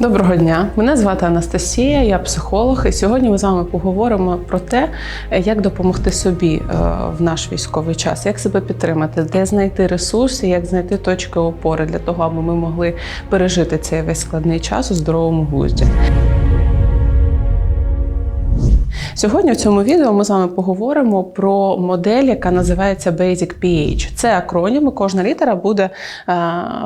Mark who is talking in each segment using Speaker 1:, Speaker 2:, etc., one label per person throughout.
Speaker 1: Доброго дня, мене звати Анастасія, я психолог, і сьогодні ми з вами поговоримо про те, як допомогти собі е, в наш військовий час, як себе підтримати, де знайти ресурси, як знайти точки опори для того, аби ми могли пережити цей весь складний час у здоровому глузді. Сьогодні в цьому відео ми з вами поговоримо про модель, яка називається Basic PH. Це акронім, кожна літера буде е,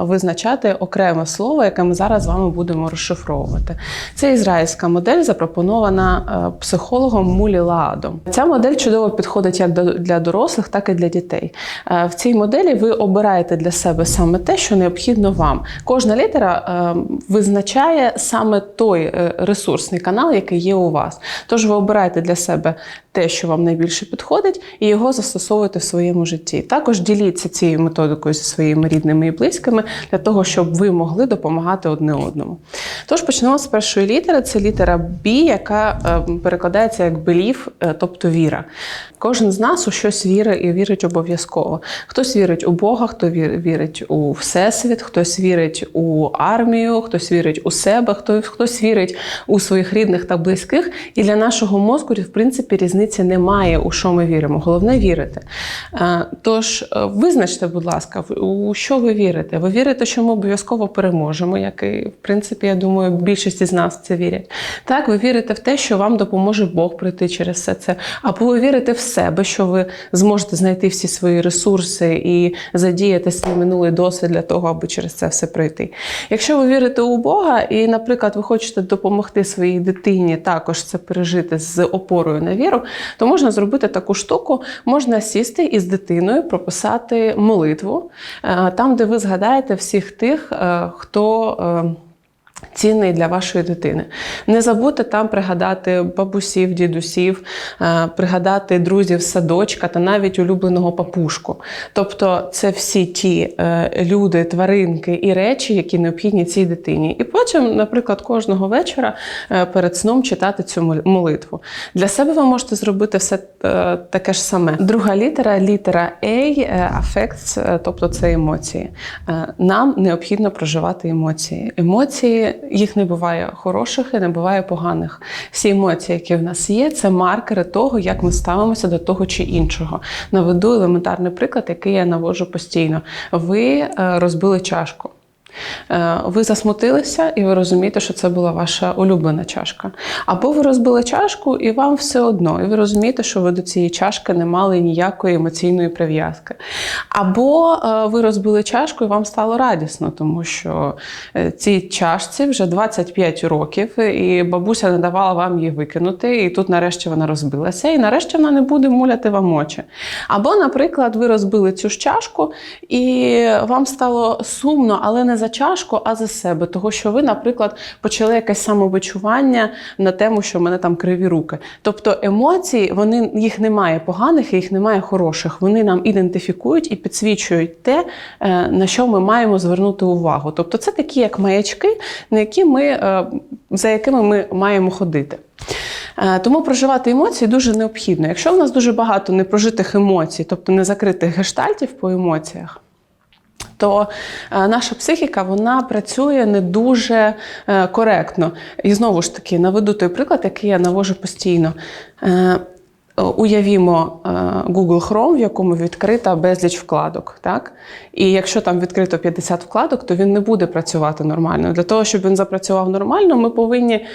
Speaker 1: визначати окреме слово, яке ми зараз з вами будемо розшифровувати. Це ізраїльська модель, запропонована е, психологом Мулі Ладом. Ця модель чудово підходить як для дорослих, так і для дітей. Е, в цій моделі ви обираєте для себе саме те, що необхідно вам. Кожна літера визначає саме той ресурсний канал, який є у вас. Тож ви обираєте для себе те, що вам найбільше підходить, і його застосовуєте в своєму житті. Також діліться цією методикою зі своїми рідними і близькими для того, щоб ви могли допомагати одне одному. Тож почнемо з першої літери. Це літера B, яка е, перекладається як belief, е, тобто віра. Кожен з нас у щось вірить і вірить обов'язково. Хтось вірить у Бога, хто вірить у Всесвіт, хтось вірить у армію, хтось вірить у себе, хтось вірить у своїх рідних та близьких. І для нашого мозку, в принципі, різниці немає, у що ми віримо. Головне вірити. Е, Тож е, визначте, будь ласка, у що ви вірите? Ви вірите, що ми обов'язково переможемо, як і, в принципі, я думаю, більшість із нас в це вірять. Так, ви вірите в те, що вам допоможе Бог пройти через все це. Або ви вірите в себе, що ви зможете знайти всі свої ресурси і задіяти свій минулий досвід для того, аби через це все пройти. Якщо ви вірите у Бога, і, наприклад, ви хочете допомогти своїй дитині також це пережити з опорою на віру, то можна зробити таку штуку, можна сісти і з дитиною прописати молитву, е, там, де ви згадаєте всіх тих, е, хто. Цінний для вашої дитини. Не забудьте там пригадати бабусів, дідусів, е, пригадати друзів садочка та навіть улюбленого папушку. Тобто це всі ті е, люди, тваринки і речі, які необхідні цій дитині. І потім, наприклад, кожного вечора е, перед сном читати цю мол- молитву. Для себе ви можете зробити все таке ж саме. Друга літера літера A, е, тобто це емоції. Нам необхідно проживати емоції. Емоції їх не буває хороших і не буває поганих. Всі емоції, які в нас є, це маркери того, як ми ставимося до того чи іншого. Наведу елементарний приклад, який я наводжу постійно. Ви е, розбили чашку. Е, Ви засмутилися, і ви розумієте, що це була ваша улюблена чашка. Або ви розбили чашку, і вам все одно, і ви розумієте, що ви до цієї чашки не мали ніякої емоційної прив'язки. Або е, ви розбили чашку, і вам стало радісно, тому що е, цій чашці вже 25 років, і бабуся не давала вам її викинути, і тут нарешті вона розбилася, і нарешті вона не буде муляти вам очі. Або, наприклад, ви розбили цю ж чашку, і вам стало сумно, але не за чашку, а за себе. Того, що ви, наприклад, почали якесь самовичування на тему, що в мене там криві руки. Тобто емоції, вони їх немає поганих і їх немає хороших. Вони нам ідентифікують і підсвічують те, е, на що ми маємо звернути увагу. Тобто, це такі як маячки, на які ми, е, за якими ми маємо ходити. Е, Тому проживати емоції дуже необхідно. Якщо в нас дуже багато непрожитих емоцій, тобто незакритих гештальтів по емоціях, то е, наша психіка вона працює не дуже е, коректно. І знову ж таки наведу той приклад, який я навожу постійно. Е, Уявімо Google Chrome, в якому відкрита безліч вкладок. Так? І якщо там відкрито 50 вкладок, то він не буде працювати нормально. Для того, щоб він запрацював нормально, ми повинні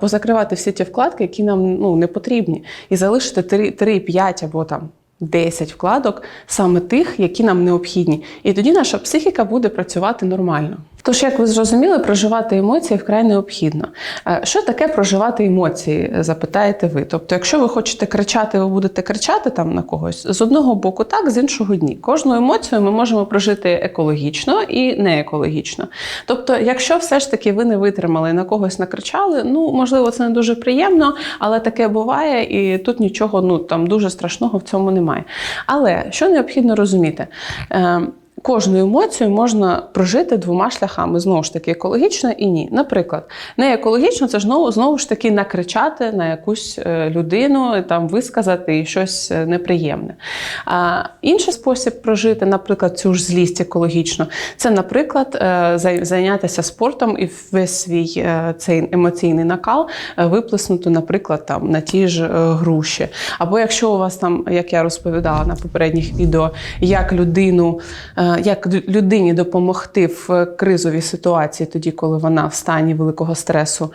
Speaker 1: позакривати всі ті вкладки, які нам ну, не потрібні, і залишити 3, 3 5 або там 10 вкладок саме тих, які нам необхідні. І тоді наша психіка буде працювати нормально. Тож, як ви зрозуміли, проживати емоції вкрай необхідно. Е, Що таке проживати емоції? Запитаєте ви. Тобто, якщо ви хочете кричати, ви будете кричати там на когось з одного боку, так, з іншого ні. Кожну емоцію ми можемо прожити екологічно і не екологічно. Тобто, якщо все ж таки ви не витримали і на когось накричали, ну можливо, це не дуже приємно, але таке буває, і тут нічого ну там дуже страшного в цьому немає. Але що необхідно розуміти? Кожну емоцію можна прожити двома шляхами: знову ж таки, екологічно і ні. Наприклад, не екологічно це знову, знову ж таки накричати на якусь е, людину, там висказати щось е, неприємне. А інший спосіб прожити, наприклад, цю ж злість екологічно, це, наприклад, е, зайнятися спортом і весь свій цей емоційний накал виплеснути, наприклад, там на ті ж груші. Або якщо у вас там, як я розповідала на попередніх відео, як людину, як людині допомогти в кризовій ситуації, тоді, коли вона в стані великого стресу.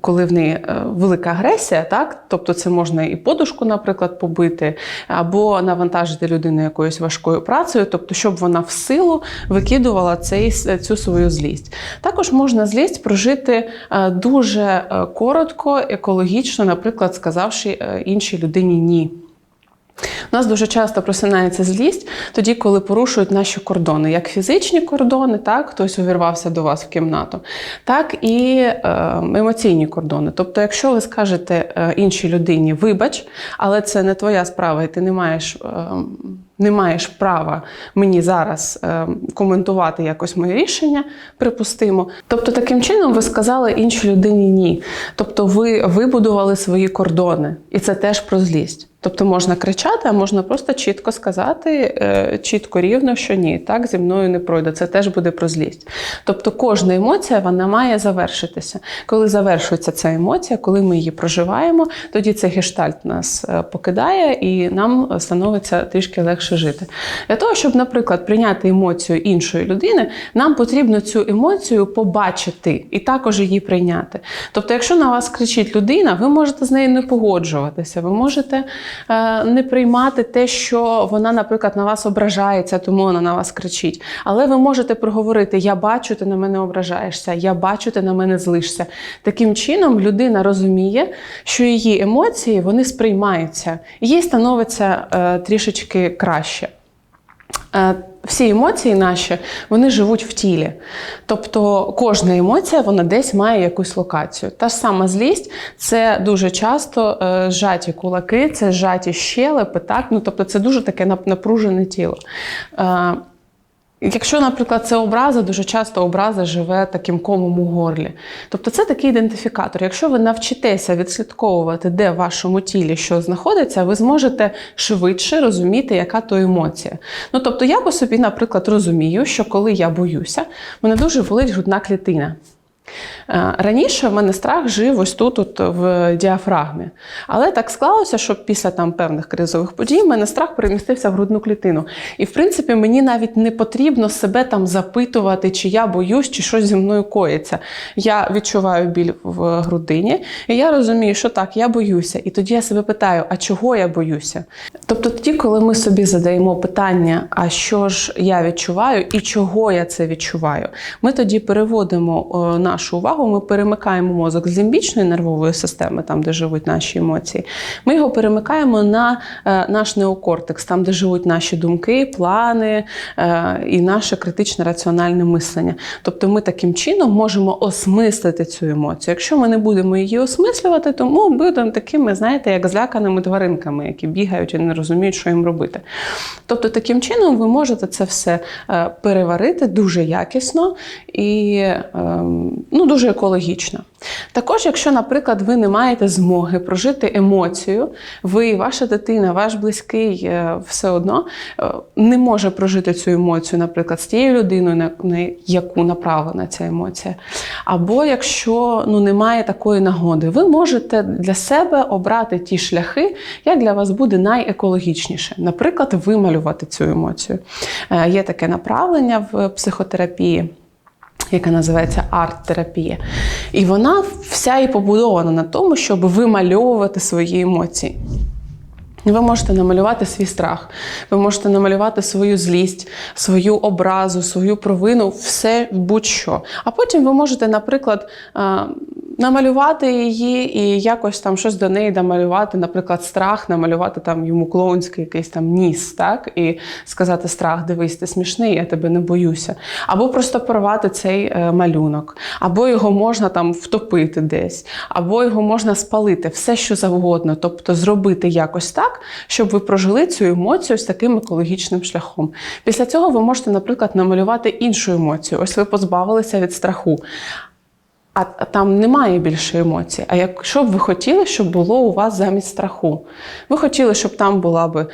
Speaker 1: Коли в неї е, велика агресія, так тобто це можна і подушку, наприклад, побити, або навантажити людину якоюсь важкою працею, тобто, щоб вона в силу викидувала цей, цю свою злість. Також можна злість прожити е, дуже е, коротко, екологічно, наприклад, сказавши е, іншій людині ні. У нас дуже часто просинається злість тоді, коли порушують наші кордони, як фізичні кордони, так хтось увірвався до вас в кімнату, так і е, емоційні кордони. Тобто, якщо ви скажете е, іншій людині вибач, але це не твоя справа, і ти не маєш. Е, не маєш права мені зараз е, коментувати якось моє рішення, припустимо. Тобто, таким чином ви сказали іншій людині ні. Тобто, ви вибудували свої кордони, і це теж про злість. Тобто можна кричати, а можна просто чітко сказати, е, чітко рівно, що ні, так зі мною не пройде. Це теж буде про злість. Тобто кожна емоція вона має завершитися. Коли завершується ця емоція, коли ми її проживаємо, тоді цей гештальт нас е, покидає і нам становиться трішки легше жити. Для того, щоб, наприклад, прийняти емоцію іншої людини, нам потрібно цю емоцію побачити і також її прийняти. Тобто, якщо на вас кричить людина, ви можете з нею не погоджуватися, ви можете не приймати те, що вона, наприклад, на вас ображається, тому вона на вас кричить. Але ви можете проговорити: Я бачу, ти на мене ображаєшся, я бачу, ти на мене злишся. Таким чином, людина розуміє, що її емоції вони сприймаються, їй становиться е, трішечки краще. Всі емоції наші вони живуть в тілі. Тобто кожна емоція вона десь має якусь локацію. Та ж сама злість це дуже часто е, зжаті кулаки, це зжаті щелепи, так? Ну, тобто це дуже таке напружене тіло. Е, Якщо, наприклад, це образа, дуже часто образа живе таким комом у горлі. Тобто це такий ідентифікатор. Якщо ви навчитеся відслідковувати, де в вашому тілі що знаходиться, ви зможете швидше розуміти, яка то емоція. Ну тобто, я по собі, наприклад, розумію, що коли я боюся, мене дуже болить грудна клітина. Е, Раніше в мене страх жив ось тут, от в діафрагмі. Але так склалося, що після там певних кризових подій в мене страх перемістився в грудну клітину. І в принципі мені навіть не потрібно себе там запитувати, чи я боюсь, чи щось зі мною коїться. Я відчуваю біль в грудині, і я розумію, що так, я боюся. І тоді я себе питаю, а чого я боюся? Тобто тоді, коли ми собі задаємо питання, а що ж я відчуваю і чого я це відчуваю, ми тоді переводимо е, нашу увагу, ми перемикаємо мозок з лімбічної нервової системи, там, де живуть наші емоції. Ми його перемикаємо на е, наш неокортекс, там, де живуть наші думки, плани е, і наше критичне раціональне мислення. Тобто ми таким чином можемо осмислити цю емоцію. Якщо ми не будемо її осмислювати, то ми будемо такими, знаєте, як зляканими тваринками, які бігають і не розуміють, що їм робити. Тобто, таким чином ви можете це все е, переварити дуже якісно і ем, ну, дуже екологічно. Також, якщо, наприклад, ви не маєте змоги прожити емоцію, ви, ваша дитина, ваш близький е, все одно е, не може прожити цю емоцію, наприклад, з тією людиною, на, на яку направлена ця емоція. Або якщо ну, немає такої нагоди, ви можете для себе обрати ті шляхи, як для вас буде найекологічніше. Наприклад, вималювати цю емоцію. Е, Є таке направлення в психотерапії яка називається арт-терапія. І вона вся і побудована на тому, щоб вимальовувати свої емоції. Ви можете намалювати свій страх, ви можете намалювати свою злість, свою образу, свою провину, все будь-що. А потім ви можете, наприклад, намалювати її і якось там щось до неї домалювати, наприклад, страх, намалювати там йому клоунський якийсь там ніс, так, і сказати страх, дивись, ти смішний, я тебе не боюся. Або просто порвати цей е, малюнок, або його можна там втопити десь, або його можна спалити, все що завгодно. Тобто зробити якось так, так, щоб ви прожили цю емоцію з таким екологічним шляхом. Після цього ви можете, наприклад, намалювати іншу емоцію. Ось ви позбавилися від страху. А там немає більше емоцій. А якщо б ви хотіли, щоб було у вас замість страху, ви хотіли, щоб там була б е,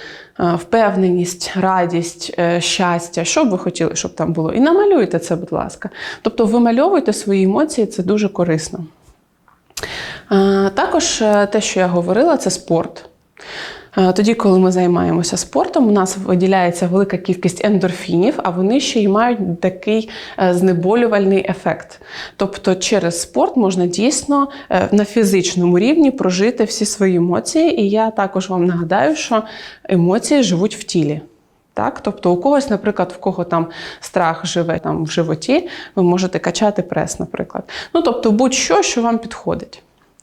Speaker 1: впевненість, радість, е, щастя. Що б ви хотіли, щоб там було? І намалюйте це, будь ласка. Тобто вимальовуйте свої емоції, це дуже корисно. Е, Також те, що я говорила, це спорт. Е, Тоді, коли ми займаємося спортом, у нас виділяється велика кількість ендорфінів, а вони ще й мають такий е, знеболювальний ефект. Тобто, через спорт можна дійсно е, на фізичному рівні прожити всі свої емоції. І я також вам нагадаю, що емоції живуть в тілі. Так, тобто у когось, наприклад, в кого там страх живе там в животі, ви можете качати прес, наприклад. Ну тобто, будь-що, що вам підходить.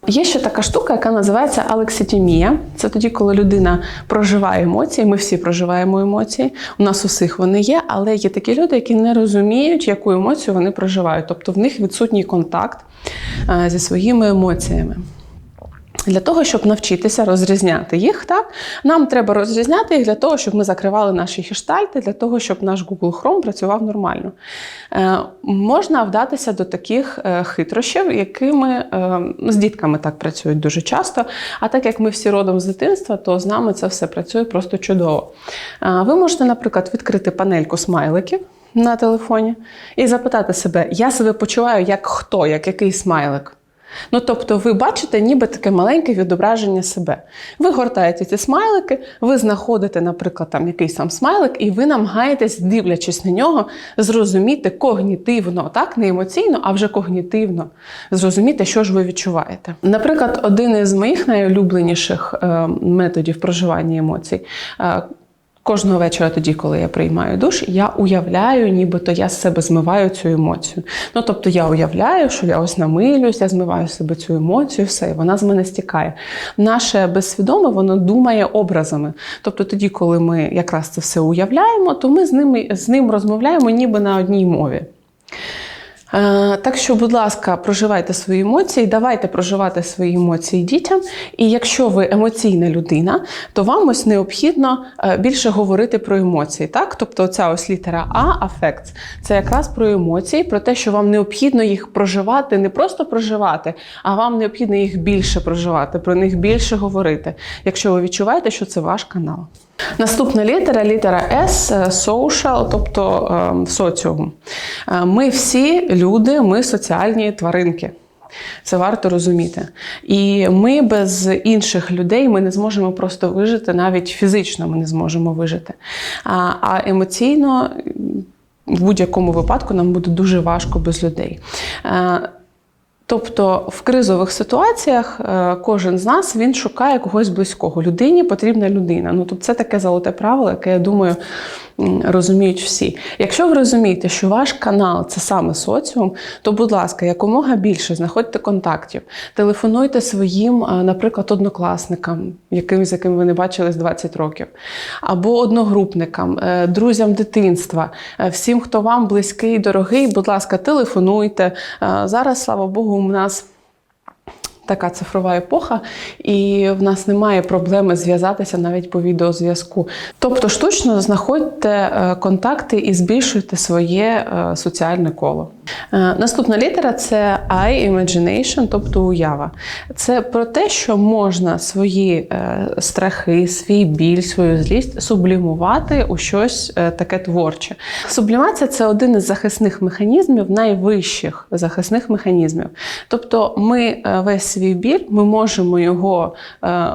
Speaker 1: Є ще така штука, яка називається алекситімія. Це тоді, коли людина проживає емоції. Ми всі проживаємо емоції. У нас усіх вони є, але є такі люди, які не розуміють, яку емоцію вони проживають. Тобто в них відсутній контакт е, зі своїми емоціями. Для того, щоб навчитися розрізняти їх, так нам треба розрізняти їх для того, щоб ми закривали наші гештальти, для того, щоб наш Google Chrome працював нормально. Е, можна вдатися до таких е, хитрощів, якими е, з дітками так працюють дуже часто. А так як ми всі родом з дитинства, то з нами це все працює просто чудово. Е, ви можете, наприклад, відкрити панельку смайликів. На телефоні і запитати себе, я себе почуваю як хто, як який смайлик. Ну, тобто, ви бачите ніби таке маленьке відображення себе. Ви гортаєте ці смайлики, ви знаходите, наприклад, там якийсь там смайлик, і ви намагаєтесь, дивлячись на нього, зрозуміти когнітивно, так, не емоційно, а вже когнітивно зрозуміти, що ж ви відчуваєте. Наприклад, один із моїх найулюбленіших е, методів проживання емоцій. Кожного вечора, тоді, коли я приймаю душ, я уявляю, нібито я з себе змиваю цю емоцію. Ну тобто я уявляю, що я ось намилюсь, я змиваю з себе цю емоцію, все, і вона з мене стікає. Наше безсвідоме воно думає образами. Тобто, тоді, коли ми якраз це все уявляємо, то ми з ним, з ним розмовляємо ніби на одній мові. Е, Так що, будь ласка, проживайте свої емоції, давайте проживати свої емоції дітям. І якщо ви емоційна людина, то вам ось необхідно е, більше говорити про емоції. Так? Тобто, ця ось літера А, афект, це якраз про емоції, про те, що вам необхідно їх проживати, не просто проживати, а вам необхідно їх більше проживати, про них більше говорити, якщо ви відчуваєте, що це ваш канал. Наступна літера літера S – social, тобто е, соціум. Е, Ми всі люди, ми соціальні тваринки. Це варто розуміти. І ми без інших людей ми не зможемо просто вижити, навіть фізично ми не зможемо вижити. А, а емоційно в будь-якому випадку нам буде дуже важко без людей. Тобто в кризових ситуаціях е, кожен з нас він шукає когось близького. Людині потрібна людина. Ну тобто це таке золоте правило, яке я думаю розуміють всі. Якщо ви розумієте, що ваш канал це саме соціум, то, будь ласка, якомога більше знаходьте контактів, телефонуйте своїм, е, наприклад, однокласникам, яким з яким ви не бачились 20 років, або одногрупникам, е, друзям дитинства, е, всім, хто вам близький, дорогий, будь ласка, телефонуйте. Зараз, слава Богу, у нас. Така цифрова епоха, і в нас немає проблеми зв'язатися навіть по відеозв'язку. Тобто штучно знаходьте е, контакти і збільшуйте своє е, соціальне коло. Е, Наступна літера це I, imagination, тобто уява. Це про те, що можна свої е, страхи, свій біль, свою злість сублімувати у щось е, таке творче. Сублімація це один із захисних механізмів, найвищих захисних механізмів. Тобто, ми весь свій біль, ми можемо його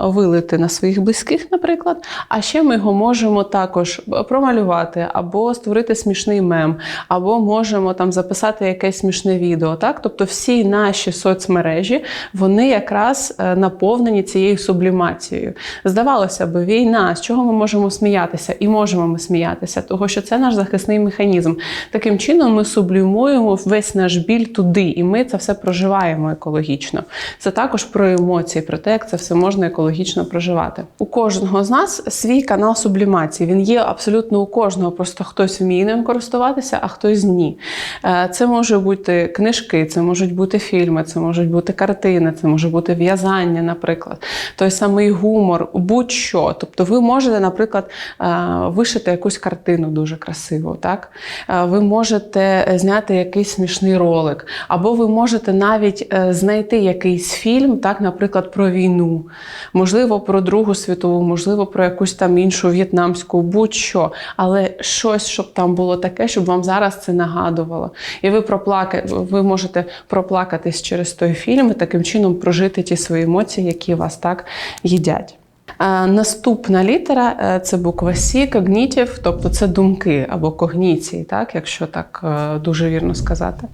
Speaker 1: вилити на своїх близьких, наприклад, а ще ми його можемо також промалювати або створити смішний мем, або можемо там записати якесь смішне відео. Так? Тобто всі наші соцмережі вони якраз е, наповнені цією сублімацією. Здавалося б, війна, з чого ми можемо сміятися? І можемо ми сміятися, того що це наш захисний механізм. Таким чином ми сублімуємо весь наш біль туди, і ми це все проживаємо екологічно. Це також про емоції, про те, як це все можна екологічно проживати. У кожного з нас свій канал сублімації. Він є абсолютно у кожного, просто хтось вміє ним користуватися, а хтось ні. Е, Це може бути книжки, це можуть бути фільми, це можуть бути картини, це може бути в'язання, наприклад, той самий гумор, будь-що. Тобто, ви можете, наприклад, е, вишити якусь картину дуже красиву, так? Е, ви можете зняти якийсь смішний ролик, або ви можете навіть е, знайти якийсь фільм, так, наприклад, про війну, можливо, про Другу світову, можливо, про якусь там іншу в'єтнамську, будь-що, але щось, щоб там було таке, щоб вам зараз це нагадувало. І ви проплака... ви можете проплакатись через той фільм і таким чином прожити ті свої емоції, які вас так їдять. Е, Наступна літера е, це буква Сі, когнітів, тобто це думки або когніції, так, якщо так е, дуже вірно сказати.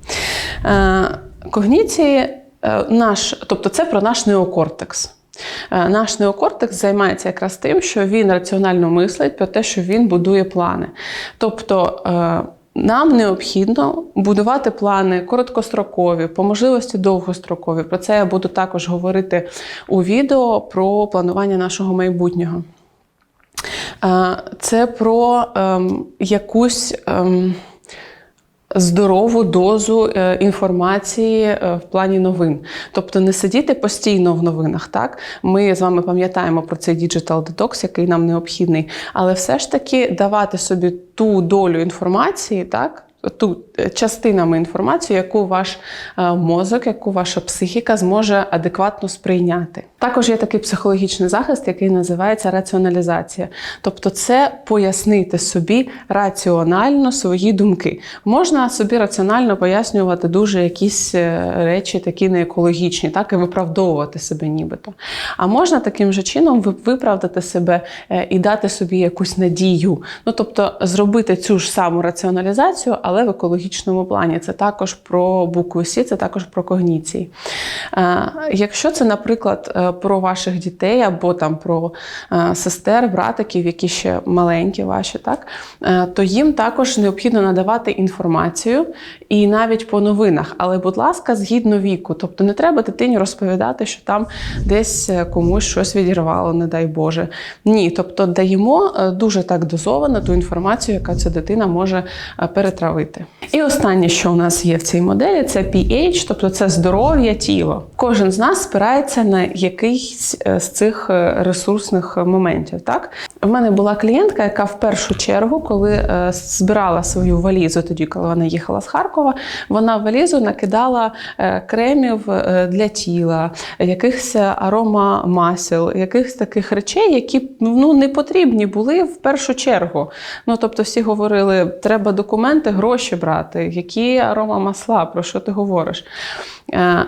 Speaker 1: Когніції наш, тобто це про наш неокортекс. Наш неокортекс займається якраз тим, що він раціонально мислить про те, що він будує плани. Тобто нам необхідно будувати плани короткострокові, по можливості довгострокові. Про це я буду також говорити у відео про планування нашого майбутнього. Е, Це про ем, якусь. ем, здорову дозу е, інформації е, в плані новин. Тобто не сидіти постійно в новинах. Так ми з вами пам'ятаємо про цей діджитал детокс, який нам необхідний, але все ж таки давати собі ту долю інформації, так. Ту е, частинами інформації, яку ваш е, мозок, яку ваша психіка зможе адекватно сприйняти. Також є такий психологічний захист, який називається раціоналізація. Тобто, це пояснити собі раціонально свої думки. Можна собі раціонально пояснювати дуже якісь е, речі, такі неекологічні, так і виправдовувати себе, нібито. А можна таким же чином виправдати себе і дати собі якусь надію. Ну тобто зробити цю ж саму раціоналізацію, але в екологічному плані. Це також про букву Сі, це також про когніції. Якщо це, наприклад, е, про ваших дітей або там про е, сестер, братиків, які ще маленькі ваші, так, е, то їм також необхідно надавати інформацію і навіть по новинах. Але, будь ласка, згідно віку. Тобто не треба дитині розповідати, що там десь комусь щось відірвало, не дай Боже. Ні, тобто даємо дуже так дозовано ту інформацію, яка ця дитина може е, перетравити. І останнє, що у нас є в цій моделі, це pH, тобто це здоров'я тіло. Кожен з нас спирається на якийсь е, з цих е, ресурсних моментів. Так, в мене була клієнтка, яка в першу чергу, коли е, збирала свою валізу, тоді коли вона їхала з Харкова, вона в валізу накидала е, кремів е, для тіла, якихось аромамасел, якихось таких речей, які ну, не потрібні були в першу чергу. Ну тобто, всі говорили, треба документи, гроші брати, які аромамасла, про що ти говориш?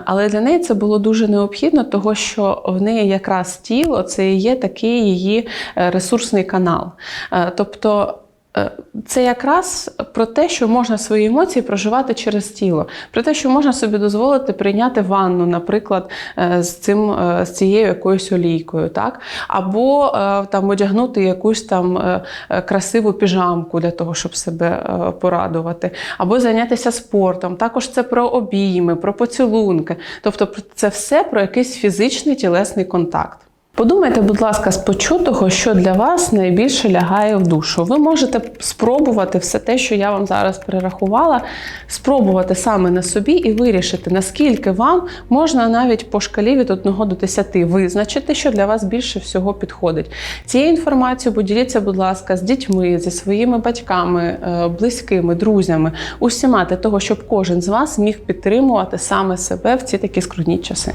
Speaker 1: Але для неї це було дуже необхідно, того що в неї якраз тіло це і є такий її е, ресурсний канал. Е, Тобто е, це якраз про те, що можна свої емоції проживати через тіло, про те, що можна собі дозволити прийняти ванну, наприклад, е, з цим з цією якоюсь олійкою, так або там одягнути якусь там красиву піжамку для того, щоб себе порадувати, або зайнятися спортом. Також це про обійми, про поцілунки. Тобто, це все про якийсь фізичний тілесний контакт. Подумайте, будь ласка, з почутого, що для вас найбільше лягає в душу. Ви можете спробувати все те, що я вам зараз перерахувала, спробувати саме на собі і вирішити, наскільки вам можна навіть по шкалі від 1 до 10 визначити, що для вас більше всього підходить. Цією інформацією поділіться, будь ласка, з дітьми, зі своїми батьками, е, близькими, друзями, усіма для того, щоб кожен з вас міг підтримувати саме себе в ці такі скрутні часи.